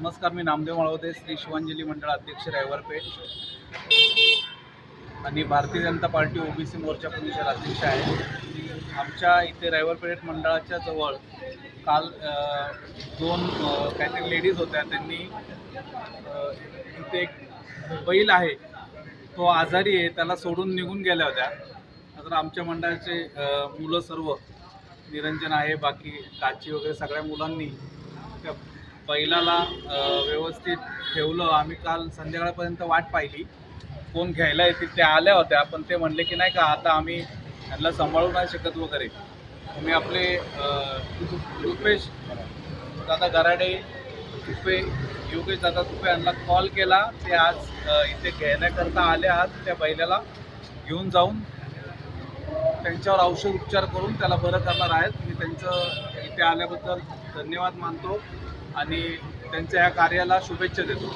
नमस्कार मी नामदेव माळवते श्री शिवांजली मंडळ अध्यक्ष रायवरपेठ. आणि भारतीय जनता पार्टी ओबीसी मोर्चा पुणे अध्यक्ष आहे. आमच्या इथे रायवरपेठ मंडळाच्या जवळ काल दोन काहीतरी लेडीज होत्या. त्यांनी इथे एक बैल आहे तो आजारी आहे त्याला सोडून निघून गेल्या होत्या. तर आमच्या मंडळाचे मुलं सर्व निरंजन आहे बाकी काची वगैरे सगळ्या मुलांनी त्या बैलाला व्यवस्थित ठेवलं. आम्ही काल संध्याकाळपर्यंत वाट पाहिली. कोण घ्यायला येतील त्या आल्या होत्या पण ते म्हणले की नाही का आता आम्ही त्यांना सांभाळू नाही शकत वगैरे. तुम्ही आपले रुपेश दादा गराडे तुपे योगेश दादा तुपे यांना कॉल केला. ते आज इथे घेण्याकरता आले आहात. त्या बैलाला घेऊन जाऊन त्यांच्यावर औषध उपचार करून त्याला बरं करणार आहेत. मी त्यांचं इथे आल्याबद्दल धन्यवाद मानतो आणि त्यांच्या या कार्याला शुभेच्छा देतो.